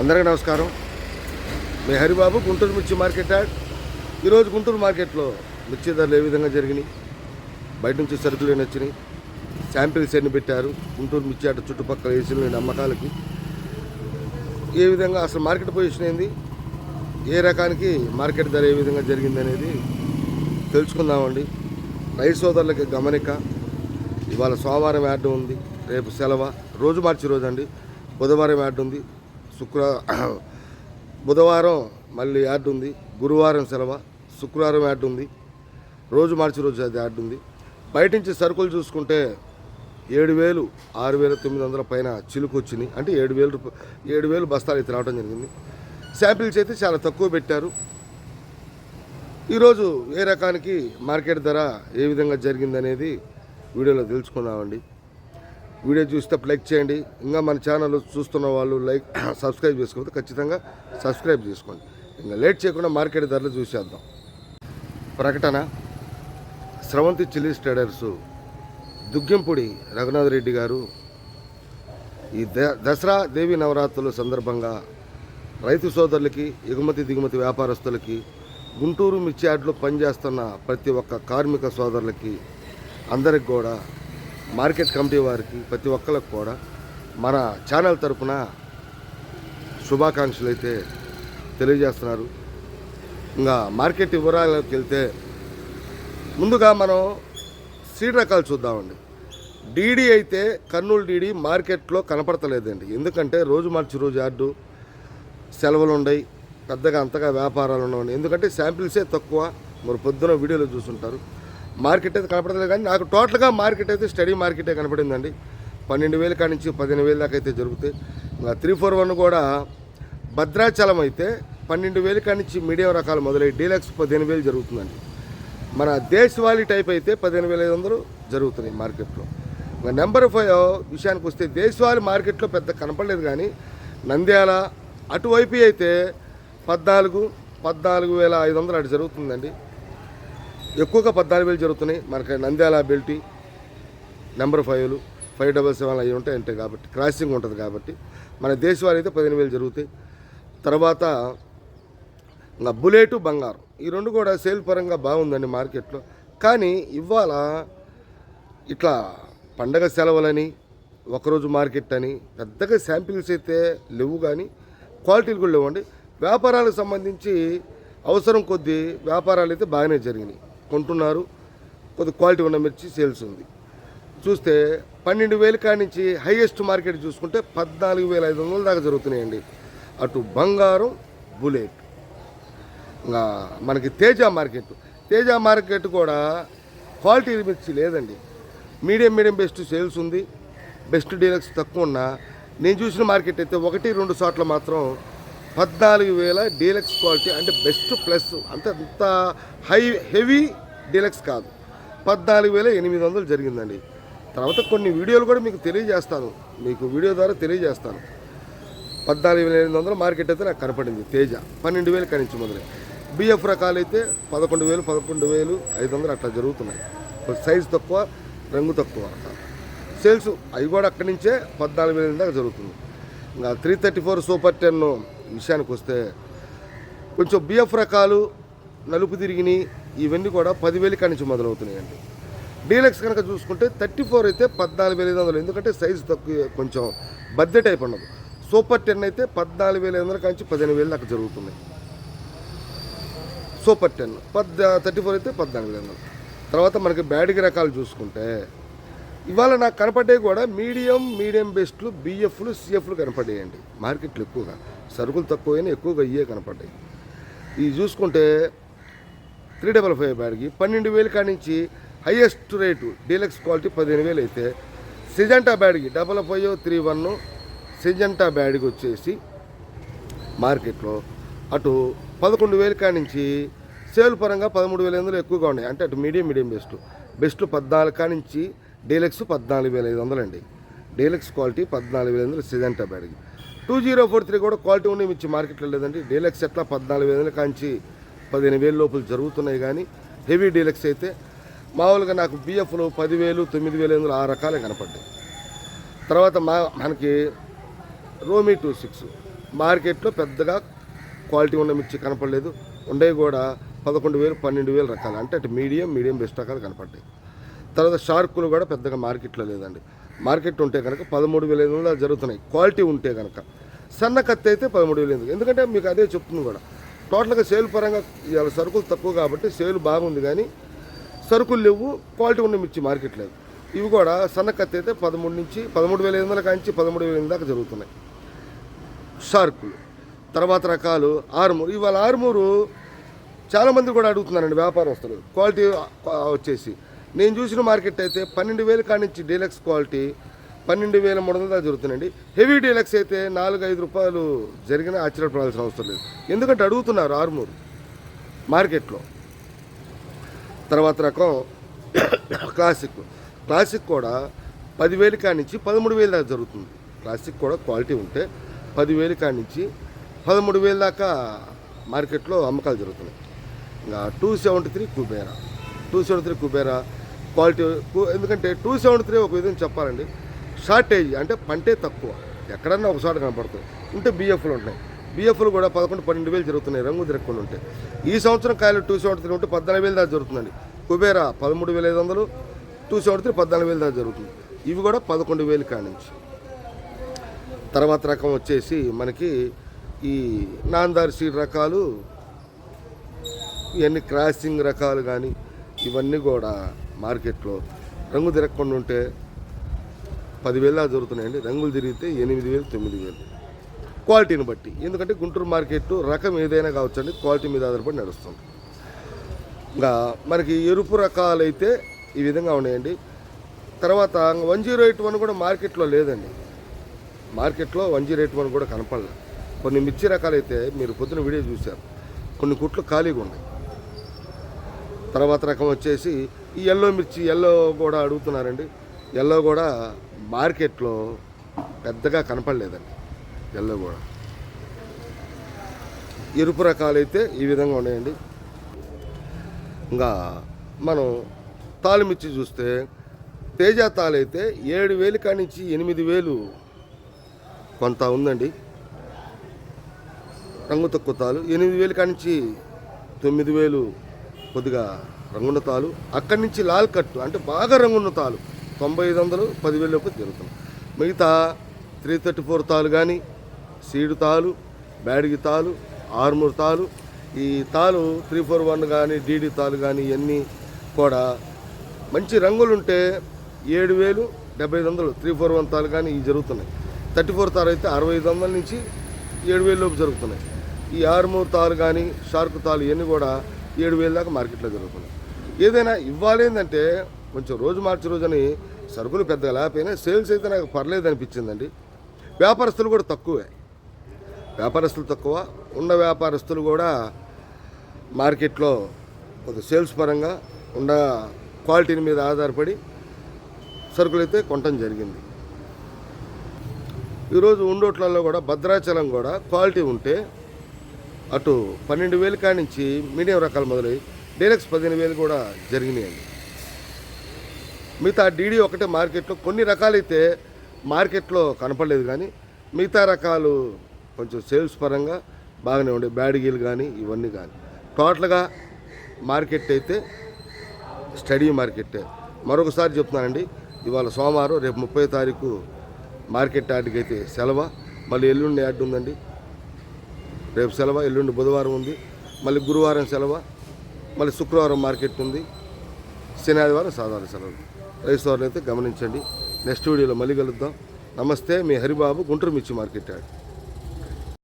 అందరికీ నమస్కారం. మీ హరిబాబు గుంటూరు మిర్చి మార్కెట్ యాడ్. ఈరోజు గుంటూరు మార్కెట్లో మిర్చి ధరలు ఏ విధంగా జరిగినాయి? బయట నుంచి సరుకులు ఏమి వచ్చినాయి? శాంపిల్స్ ఎన్ని పెట్టారు? గుంటూరు మిర్చి అటు చుట్టుపక్కల వేసిన నమ్మకాలకి. ఏ విధంగా అసలు మార్కెట్ పొజిషన్ ఏంది? ఏ రకానికి మార్కెట్ ధర ఏ విధంగా జరిగింది అనేది తెలుసుకుందామండి. రైతు సోదరులకి గమనిక. ఇవాళ సోమవారం యాడ్ ఉంది రేపు సెలవు. రోజు మార్చి రోజు అండి. బుధవారం యాడ్ ఉంది శుక్ర బుధవారం మళ్ళీ యాడ్ ఉంది. గురువారం సెలవు శుక్రవారం యాడ్ ఉంది. రోజు మార్చి రోజు అది యాడ్ ఉంది. బయట నుంచి సరుకులు చూసుకుంటే ఏడు వేలు ఆరు వేల తొమ్మిది వందల పైన చిలుకు వచ్చినాయి. అంటే ఏడు వేలు ఏడు వేలు బస్తాలు అయితే రావడం జరిగింది. శాంపిల్స్ అయితే చాలా తక్కువ పెట్టారు. ఈరోజు ఏ రకానికి మార్కెట్ ధర ఏ విధంగా జరిగిందనేది వీడియోలో తెలుసుకున్నామండి వీడియో చూస్తే లైక్ చేయండి. ఇంకా మన ఛానల్ చూస్తున్న వాళ్ళు లైక్ సబ్స్క్రైబ్ చేసుకోవద్దు. ఖచ్చితంగా సబ్స్క్రైబ్ చేసుకోండి. ఇంకా లేట్ చేయకుండా మార్కెట్ ధరలు చూసేద్దాం. ప్రకటన. Sravanthi chillies traders. దుగ్గింపుడి Raghunath Reddy గారు. ఈ ద- దసరా దేవి నవరాత్రుల సందర్భంగా రైతు సోదరులకి ఎగుమతి దిగుమతి వ్యాపారస్తులకి గుంటూరు మిర్చి యార్డ్లో పనిచేస్తున్న ప్రతి ఒక్క కార్మిక సోదరులకి అందరికి కూడా మార్కెట్ కమిటీ వారికి ప్రతి ఒక్కరికి కూడా మన ఛానల్ తరపున శుభాకాంక్షలు అయితే తెలియజేస్తున్నారు. ఇంకా మార్కెట్ వివరాలకు వెళ్తే ముందుగా మనం సీడ్ రకాలు చూద్దామండి. డీడీ అయితే కర్నూలు డీడీ మార్కెట్లో కనపడతలేదండి. ఎందుకంటే రోజు మార్చి రోజు యార్డు సెలవులు ఉండయి పెద్దగా అంతగా వ్యాపారాలు ఉండవండి. ఎందుకంటే శాంపిల్సే తక్కువ. మరి పొద్దున వీడియోలో చూసుంటారు. మార్కెట్ అయితే కనపడలేదు కానీ నాకు టోటల్గా మార్కెట్ అయితే స్టడీ మార్కెటే కనపడిందండి. పన్నెండు వేల కాడి నుంచి పదిహేను వేల దాకా అయితే జరుగుతాయి. ఇంకా త్రీ ఫోర్ వన్ కూడా భద్రాచలం అయితే పన్నెండు వేల కాడి నుంచి మీడియం రకాలు మొదలై డీలక్స్ పదిహేను వేలు జరుగుతుందండి. మన దేశవాళీ టైప్ అయితే పదిహేను వేల ఐదు వందలు జరుగుతున్నాయి మార్కెట్లో. ఇంకా నెంబర్ ఫైవ్ విషయానికి వస్తే దేశవాళీ మార్కెట్లో పెద్ద కనపడలేదు కానీ నంద్యాల అటువైపు అయితే పద్నాలుగు పద్నాలుగు వేల ఐదు వందలు అటు జరుగుతుందండి. ఎక్కువగా పద్నాలుగు వేలు జరుగుతున్నాయి. మనకి నంద్యాల బెల్టీ నెంబర్ ఫైవ్లు ఫైవ్ డబల్ సెవెన్ అవి ఉంటాయి అంటే కాబట్టి క్రాసింగ్ ఉంటుంది కాబట్టి. మన దేశవాళీ అయితే పదిహేను వేలు జరుగుతాయి. తర్వాత ఇంకా బుల్లెట్ బంగారం ఈ రెండు కూడా సేల్ పరంగా బాగుందండి మార్కెట్లో. కానీ ఇవాళ ఇట్లా పండగ సెలవులని ఒకరోజు మార్కెట్ అని పెద్దగా శాంపిల్స్ అయితే లేవు కానీ క్వాలిటీలు కూడా లేవండి. వ్యాపారాలకు సంబంధించి అవసరం కొద్దీ వ్యాపారాలు అయితే బాగానే జరిగినాయి. కొంటున్నారు. కొద్ది క్వాలిటీ ఉన్న మిర్చి సేల్స్ ఉంది. చూస్తే పన్నెండు వేల కాడి నుంచి హైయెస్ట్ మార్కెట్ చూసుకుంటే పద్నాలుగు వేల ఐదు వందల దాకా జరుగుతున్నాయండి. అటు బంగారం బుల్లెట్. ఇంకా మనకి తేజ మార్కెట్. తేజ మార్కెట్ కూడా క్వాలిటీ మిర్చి లేదండి. మీడియం మీడియం బెస్ట్ సేల్స్ ఉంది. బెస్ట్ డీలక్స్ తక్కువ ఉన్నా. నేను చూసిన మార్కెట్ అయితే ఒకటి రెండు చోట్ల మాత్రం పద్నాలుగు వేల డీలక్స్ క్వాలిటీ అంటే బెస్ట్ ప్లస్. అంత అంత హై హెవీ డీలక్స్ కాదు. పద్నాలుగు వేల ఎనిమిది వందలు జరిగిందండి. తర్వాత కొన్ని వీడియోలు కూడా మీకు తెలియజేస్తాను. మీకు వీడియో ద్వారా తెలియజేస్తాను. పద్నాలుగు వేల ఎనిమిది వందల మార్కెట్ అయితే నాకు కనపడింది తేజ. పన్నెండు వేలు కనించి మొదలై. బిఎఫ్ రకాలైతే పదకొండు వేలు పదకొండు వేలు ఐదు వందలు అట్లా జరుగుతున్నాయి. కొంచెం సైజు తక్కువ రంగు తక్కువ. సేల్స్ అవి కూడా అక్కడి నుంచే పద్నాలుగు వేల దాకా జరుగుతుంది. ఇంకా three thirty four super ten విషయానికి వస్తే కొంచెం బిఎఫ్ రకాలు నలుపు తిరిగినాయి ఇవన్నీ కూడా పదివేలు కాడి నుంచి మొదలవుతున్నాయండి. డీలక్స్ కనుక చూసుకుంటే థర్టీ ఫోర్ అయితే పద్నాలుగు వేల ఐదు వందలు. ఎందుకంటే సైజు తక్కువ కొంచెం బద్దె టైప్ ఉండదు సూపర్ టెన్ అయితే పద్నాలుగు వేల ఐదు వందల కాంచి పదిహేను వేలు దాకా జరుగుతున్నాయి. సూపర్ టెన్ పద్ థర్టీ ఫోర్ అయితే పద్నాలుగు వేల ఐదు వందలు. తర్వాత మనకి బ్యాడ్కి రకాలు చూసుకుంటే ఇవాళ నాకు కనపడ్డాయి కూడా మీడియం మీడియం బెస్ట్లు బిఎఫ్లు సిఎఫ్లు కనపడ్డాయండి. మార్కెట్లు ఎక్కువగా సరుకులు తక్కువైనా ఎక్కువగా ఇవే కనపడ్డాయి. ఇవి చూసుకుంటే త్రీ డబల్ ఫైవ్ బ్యాడ్కి పన్నెండు వేలు కాడి నుంచి హైయెస్ట్ రేటు డీలక్స్ క్వాలిటీ పదిహేను వేలు అయితే Syngenta బ్యాడ్కి double five three one Syngenta బ్యాడ్కి వచ్చేసి మార్కెట్లో అటు పదకొండు వేలు కాడి నుంచి సేల్ పరంగా పదమూడు వేల ఐదు వందలు ఎక్కువగా ఉన్నాయి. అంటే అటు మీడియం మీడియం బెస్ట్. బెస్ట్ పద్నాలుగు కాడి నుంచి డీలక్స్ పద్నాలుగు వేల ఐదు వందలు అండి. డీలక్స్ క్వాలిటీ పద్నాలుగు వేల ఐదు వందలు సిజంటా బ్యాడ్కి. టూ జీరో ఫోర్ త్రీ కూడా క్వాలిటీ ఉండి మించి మార్కెట్లో లేదండి. డీలక్స్ ఎట్లా పద్నాలుగు వేల ఐదు కాంచి పదిహేను వేల లోపల జరుగుతున్నాయి కానీ హెవీ డీలక్స్ అయితే మామూలుగా నాకు బిఎఫ్లో పదివేలు తొమ్మిది వేల ఎనిమిది ఆ రకాలే కనపడ్డాయి. తర్వాత మా మనకి రోమీ టూ సిక్స్ మార్కెట్లో పెద్దగా క్వాలిటీ ఉన్న మిర్చి కనపడలేదు. ఉండేవి కూడా పదకొండు వేలు పన్నెండు వేలు రకాలు. అంటే అటు మీడియం మీడియం బెస్ట్ రకాలు కనపడ్డాయి. తర్వాత షార్కులు కూడా పెద్దగా మార్కెట్లో లేదండి. మార్కెట్ ఉంటే కనుక పదమూడు వేల ఐదు వందలు జరుగుతున్నాయి. క్వాలిటీ ఉంటే కనుక. సన్న కత్తి అయితే పదమూడు వేలు ఎందుకు? ఎందుకంటే మీకు అదే చెప్తుంది కూడా. టోటల్గా సేల్ పరంగా ఇవాళ సరుకులు తక్కువ కాబట్టి సేల్ బాగుంది కానీ సరుకులు లేవు క్వాలిటీ ఉన్న మిర్చి మార్కెట్ లేదు. ఇవి కూడా సన్నకత్తి అయితే పదమూడు నుంచి పదమూడు వేల ఐదు వందల కాంచి పదమూడు వేల దాకా జరుగుతున్నాయి. షార్కులు తర్వాత రకాలు ఆరుమూరు. ఇవాళ ఆరుమూరు చాలామంది కూడా అడుగుతున్నారండి వ్యాపారస్తులు. క్వాలిటీ వచ్చేసి. నేను చూసిన మార్కెట్ అయితే పన్నెండు వేల కానించి నుంచి డీలక్స్ క్వాలిటీ పన్నెండు వేల మూడు వందల దాకా జరుగుతుందండి. హెవీ డీలక్స్ అయితే నాలుగు ఐదు రూపాయలు జరిగిన ఆశ్చర్యపడాల్సిన అవసరం లేదు. ఎందుకంటే అడుగుతున్నారు ఆరుమూరు మార్కెట్లో. తర్వాత రకం క్లాసిక్. క్లాసిక్ కూడా పదివేలు కానించి నుంచి పదమూడు వేలు దాకా జరుగుతుంది. క్లాసిక్ కూడా క్వాలిటీ ఉంటే పదివేలు కానించి నుంచి పదమూడు వేలు దాకా మార్కెట్లో అమ్మకాలు జరుగుతున్నాయి. ఇంకా two seventy three Kubera. Two seventy three Kubera quality కు- ఎందుకంటే టూ సెవెంటీ త్రీ ఒక విధంగా చెప్పాలండి. షార్టేజ్ అంటే పంటే తక్కువ. ఎక్కడన్నా ఒక కనపడుతుంది. ఉంటే బిఎఫ్లు ఉన్నాయి బిఎఫ్లు కూడా పదకొండు పన్నెండు వేలు జరుగుతున్నాయి. రంగు తిరగకుండా ఉంటాయి ఈ సంవత్సరం కాయలు టూ సెవెంటీ త్రీ ఉంటే పద్నాలుగు వేలు దాకా జరుగుతుందండి. కుబేరా పదమూడు వేల ఐదు వందలు టూ సెవెంటీ త్రీ పద్నాలుగు వేలు దాకా జరుగుతుంది. ఇవి కూడా పదకొండు వేలు కానించి తర్వాత రకం వచ్చేసి మనకి ఈ నాందార్ సీడ్ రకాలు ఇవన్నీ క్రాసింగ్ రకాలు కానీ ఇవన్నీ కూడా మార్కెట్లో రంగు తిరగకుండా ఉంటే పదివేలు దాకా దొరుకుతున్నాయండి రంగులు తిరిగితే ఎనిమిది వేలు తొమ్మిది వేలు. క్వాలిటీని బట్టి. ఎందుకంటే గుంటూరు మార్కెట్ రకం ఏదైనా కావచ్చండి. క్వాలిటీ మీద ఆధారపడి నడుస్తుంది. ఇంకా మనకి ఎరుపు రకాలైతే ఈ విధంగా ఉన్నాయండి. తర్వాత వన్ జీరో ఎయిట్ వన్ కూడా మార్కెట్లో లేదండి. మార్కెట్లో వన్ జీరో ఎయిట్ వన్ కూడా కనపడలే. కొన్ని మిర్చి రకాలైతే మీరు పొద్దున వీడియో చూశారు. కొన్ని కుట్లు ఖాళీగా ఉన్నాయి. తర్వాత రకం వచ్చేసి ఈ ఎల్లో మిర్చి ఎల్లో కూడా అడుగుతున్నారండి. ఎల్లో కూడా మార్కెట్లో పెద్దగా కనపడలేదండి. ఎల్లో కూడా. ఎరుపు రకాలైతే ఈ విధంగా ఉన్నాయండి. ఇంకా మనం తాలు మిర్చి చూస్తే తేజ తాళైతే ఏడు వేలు కానించి ఎనిమిది వేలు కొంత ఉందండి. రంగు తక్కువ తాలు ఎనిమిది వేలు కానించి తొమ్మిది వేలు కొద్దిగా రంగున్న తాలు. అక్కడి నుంచి లాల్ కట్టు అంటే బాగా రంగున్న తాలు. తొంభై ఐదు వందలు పదివేలు లోపు జరుగుతుంది మిగతా త్రీ థర్టీ ఫోర్ తాలు కానీ సీడు తాలు బ్యాడిగి తాలు ఆర్మూర్ తాలు ఈ తాలు త్రీ ఫోర్ వన్ కానీ డీడీ తాలు కానీ ఇవన్నీ కూడా మంచి రంగులుంటే ఏడు వేలు డెబ్బై ఐదు వందలు త్రీ ఫోర్ వన్ తాలు కానీ ఇవి జరుగుతున్నాయి. థర్టీ ఫోర్ తాలు అయితే అరవై ఐదు వందల నుంచి ఏడు వేల లోపు జరుగుతున్నాయి. ఈ ఆరుమూరు తాలు కానీ షార్క్ తాలు ఇవన్నీ కూడా ఏడు వేల దాకా మార్కెట్లో జరుగుతున్నాయి. ఏదైనా ఇవ్వాలి ఏంటంటే కొంచెం రోజు మార్చి రోజుని సరుకులు పెద్దగా లేకపోయినా సేల్స్ అయితే నాకు పర్లేదు అనిపించిందండి. వ్యాపారస్తులు కూడా తక్కువే. వ్యాపారస్తులు తక్కువ. ఉన్న వ్యాపారస్తులు కూడా మార్కెట్లో కొంత సేల్స్ పరంగా ఉన్న క్వాలిటీని మీద ఆధారపడి సరుకులు అయితే కొనటం జరిగింది. ఈరోజు ఉండోట్లలో కూడా భద్రాచలం కూడా క్వాలిటీ ఉంటే అటు పన్నెండు వేలు కానించి నుంచి మీడియం రకాలు మొదలై డీలక్స్ పదిహేను వేలు కూడా జరిగినాయండి. మిగతా డీడీ ఒకటే మార్కెట్లో కొన్ని రకాలైతే మార్కెట్లో కనపడలేదు కానీ మిగతా రకాలు కొంచెం సేల్స్ పరంగా బాగానే ఉండే. బ్యాడ్గీలు కానీ ఇవన్నీ కానీ. టోటల్గా మార్కెట్ అయితే స్టడీ మార్కెట్టే మరొకసారి చెప్తున్నానండి ఇవాళ సోమవారం రేపు ముప్పై తారీఖు మార్కెట్ యార్డ్కి అయితే సెలవు. మళ్ళీ ఎల్లుండి యార్డ్ ఉందండి. రేపు సెలవు ఎల్లుండి బుధవారం ఉంది. మళ్ళీ గురువారం సెలవు. మళ్ళీ శుక్రవారం మార్కెట్ ఉంది. శనివారం సాధారణ సెలవు రైతు సోదరులు అయితే గమనించండి. నెక్స్ట్ వీడియోలో మళ్ళీ కలుద్దాం. నమస్తే మీ హరిబాబు గుంటూరు మిర్చి మార్కెట్ యాడ్.